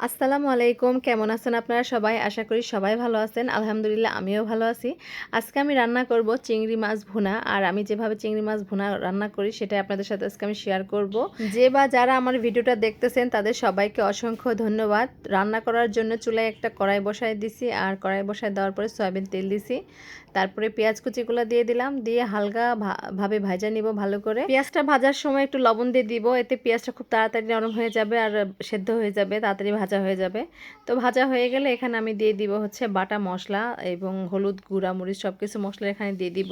আসসালামু আলাইকুম, কেমন আছেন আপনারা সবাই? আশা করি সবাই ভালো আছেন। আলহামদুলিল্লাহ, আমিও ভালো আছি। আজকে আমি রান্না করব চিংড়ি মাছ ভুনা। আর আমি যেভাবে চিংড়ি মাছ ভুনা রান্না করি সেটা আপনাদের সাথে আজকে আমি শেয়ার করব। যে বা যারা আমার ভিডিওটা দেখতেছেন, তাদের সবাইকে অসংখ্য ধন্যবাদ। রান্না করার জন্য চুলায় একটা কড়াই বসায় দিছি, আর কড়াই বসায় দেওয়ার পরে সয়াবিন তেল দিছি। তারপরে পেঁয়াজ কুচিগুলো দিয়ে দিলাম। দিয়ে হালকা ভাবে ভাজা নিব ভালো করে। পেঁয়াজটা ভাজার সময় একটু লবণ দিয়ে দিব। এতে পেঁয়াজটা খুব তাড়াতাড়ি নরম হয়ে যাবে আর সেদ্ধ হয়ে যাবে, তাড়াতাড়ি ভাজা হয়ে যাবে। তো ভাজা হয়ে গেলে এখানে আমি দিয়ে দিব হচ্ছে বাটা মশলা এবং হলুদ গুঁড়া মরিচ সব কিছু মশলা এখানে দিয়ে দিব।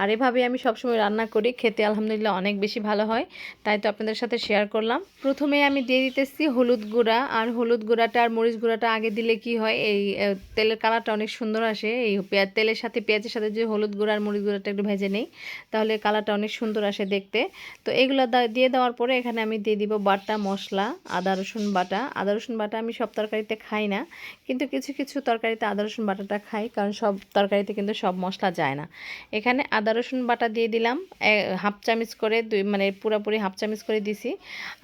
আর এভাবে আমি সবসময় রান্না করি, খেতে আলহামদুলিল্লাহ অনেক বেশি ভালো হয়, তাই তো আপনাদের সাথে শেয়ার করলাম। প্রথমে আমি দিয়ে দিতেছি হলুদ গুঁড়া, আর হলুদ গুঁড়াটা আর মরিচ গুঁড়াটা আগে দিলে কি হয়, এই তেলের কালারটা অনেক সুন্দর আসে, এই পেঁয়াজ তেলের সাথে, পেঁয়াজের সাথে যে হলুদ গুঁড়া আর মরিচ গুঁড়াটা একটু ভেজে নেই, তাহলে কালারটা অনেক সুন্দর আসে দেখতে। তো এগুলো দিয়ে দেওয়ার পরে এখানে আমি দিয়ে দিব বাটা মশলা, আদা, রসুন বাটা, আদা, রসুন বাটা আমি সব তরকারিতে খাই না। কিন্তু কিছু কিছু তরকারিতে আদা, রসুন বাটাটা খাই, কারণ সব তরকারিতে কিন্তু সব মশলা যায় না। এখানে আদা, রসুন বাটা দিয়ে দিলাম হাফ চামিচ করে দুই মানে পুরোপুরি হাফ চামিচ করে দিছি।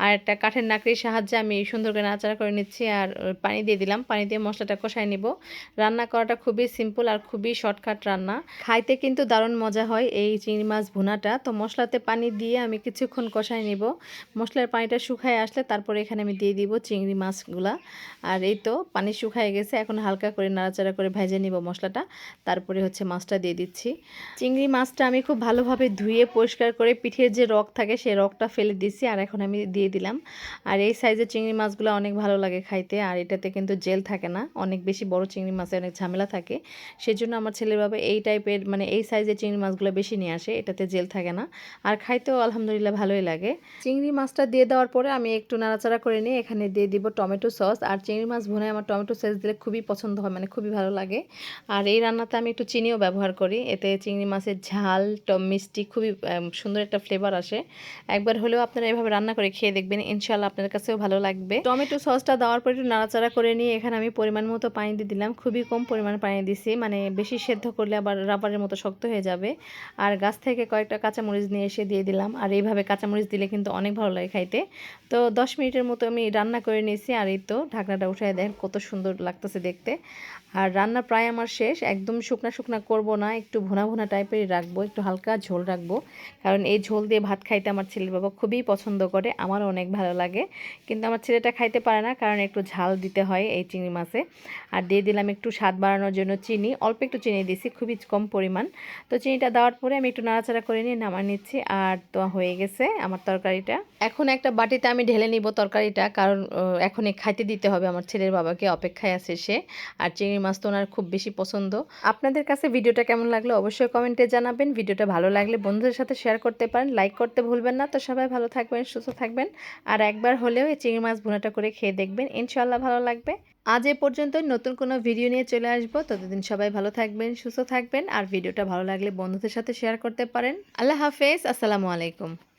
আর একটা কাঠের নাকড়ির সাহায্যে আমি সুন্দর করে নাচাড়া করে নিচ্ছি আর পানি দিয়ে দিলাম। পানি দিয়ে মশলাটা কষাই নিব। রান্না করাটা খুবই সিম্পল আর খুবই শর্টকাট রান্না। খাইতে কিন্তু দারুণ মজা হয় এই চিংড়ি মাছ ভুনাটা। তো মশলাতে পানি দিয়ে আমি কিছুক্ষণ কষাই নিব। মশলার পানিটা শুকায় আসলে তারপরে এখানে আমি দিয়ে দিব চিংড়ি মাছগুলা। আর এই তো পানি শুকায় গেছে, এখন হালকা করে নাড়াচাড়া করে ভেজে নিব মশলাটা। তারপরে হচ্ছে মাছটা দিয়ে দিচ্ছি। চিংড়ি মাছটা আমি খুব ভালোভাবে ধুয়ে পরিষ্কার করে পিঠের যে রক থাকে, সেই রকটা ফেলে দিচ্ছি আর এখন আমি দিয়ে দিলাম। আর এই সাইজের চিংড়ি মাছগুলো অনেক ভালো লাগে খাইতে, আর এটাতে কিন্তু জেল থাকে না। অনেক বেশি বড় চিংড়ি মাছে অনেক ঝামেলা থাকে। সেই জন্য আমার ছেলের বাবা এই টাইপের মানে এই সাইজের চিংড়ি মাছগুলো বেশি নিয়ে আসে, এটাতে জেল থাকে না। আর খাইতেও আলহামদুলিল্লাহ ভালোই লাগে। চিংড়ি মাছটা দিয়ে দেওয়ার পরে আমি একটু নাড়াচাড়া করে নিয়ে এখানে দিয়ে দিব টমেটো সস আর চিংড়ি মাছ ভুনে আমার টমেটো সস দিলে খুবই পছন্দ হয় মানে খুবই ভালো লাগে। আর এই রান্নাতে আমি একটু চিনিও ব্যবহার করি, এতে চিংড়ি মাছের ঝাল, টম মিষ্টি খুবই সুন্দর একটা ফ্লেভার আসে। একবার হলেও আপনারা এভাবে রান্না করে খেয়ে দেখবেন ইনশাল্লাহ আপনার কাছেও ভালো লাগবে। টমেটো সসটা দেওয়ার পর একটু নাড়াচাড়া করে নিয়ে এখানে আমি পরিমাণ মতো পানি দিয়ে দিলাম, খুবই কম পরিমাণ পানি দিছি মানে বেশি সেদ্ধ করলে আবার রাবারের মতো শক্ত হয়ে যাবে। আর গাছ থেকে কয়েকটা কাঁচামরিচ নিয়ে এসে দিয়ে দিলাম, আর এইভাবে কাঁচামরিচ দিলে কিন্তু অনেক ভালো লাগে খাইতে। তো দশ মিনিটের মতো আমি রান্না করে নিয়েছি, আর এই তো ঢাকনাটা উঠে দেখেন কত সুন্দর লাগতেছে দেখতে। আর রান্না প্রায় আমার শেষ, একদম শুকনা শুকনা করব না, একটু ভুনা ভুনা টাইপেরই রাখব, একটু হালকা ঝোল রাখব। কারণ এই ঝোল দিয়ে ভাত খাইতে আমার ছেলের বাবা খুবই পছন্দ করে, আমারও অনেক ভালো লাগে। কিন্তু আমার ছেলেটা খাইতে পারে না, কারণ একটু ঝাল দিতে হয় এই চিংড়ি মাছে। আর দিয়ে দিলাম একটু স্বাদ বাড়ানোর জন্য চিনি, অল্প একটু চিনি দিয়েছি, খুবই কম পরিমাণ। তো চিনিটা দেওয়ার পরে আমি একটু নাড়াচাড়া করে নিয়ে নামা নিচ্ছি, আর তো হয়ে গেছে আমার তরকারিটা। এখন একটা বাটিতে আমি ঢেলে নিব তরকারিটা, কারণ এখন খাইতে দিতে হবে। আমার ছেলের বাবাকে অপেক্ষায় আছে সে। আর চিংড়ি মাছ তো ওনার খুব বেশি পছন্দ। আপনাদের কাছে ভিডিওটা কেমন লাগল অবশ্যই কমেন্টে জানাবেন। ভিডিওটা ভালো লাগলে বন্ধুদের সাথে শেয়ার করতে পারেন। লাইক করতে ভুলবেন না। তো সবাই ভালো থাকবেন, সুস্থ থাকবেন। আর একবার হলেও এই চিংড়ি মাছ ভুনাটা করে খেয়ে দেখবেন। ইনশাল্লাহ ভালো লাগবে। আজ এ পর্যন্ত নতুন কোনো ভিডিও নিয়ে চলে আসব। ততদিন সবাই ভালো থাকবেন, সুস্থ থাকবেন। আর ভিডিওটা ভালো লাগলে বন্ধুদের সাথে শেয়ার করতে পারেন। আল্লাহ হাফেজ। আসসালামু আলাইকুম।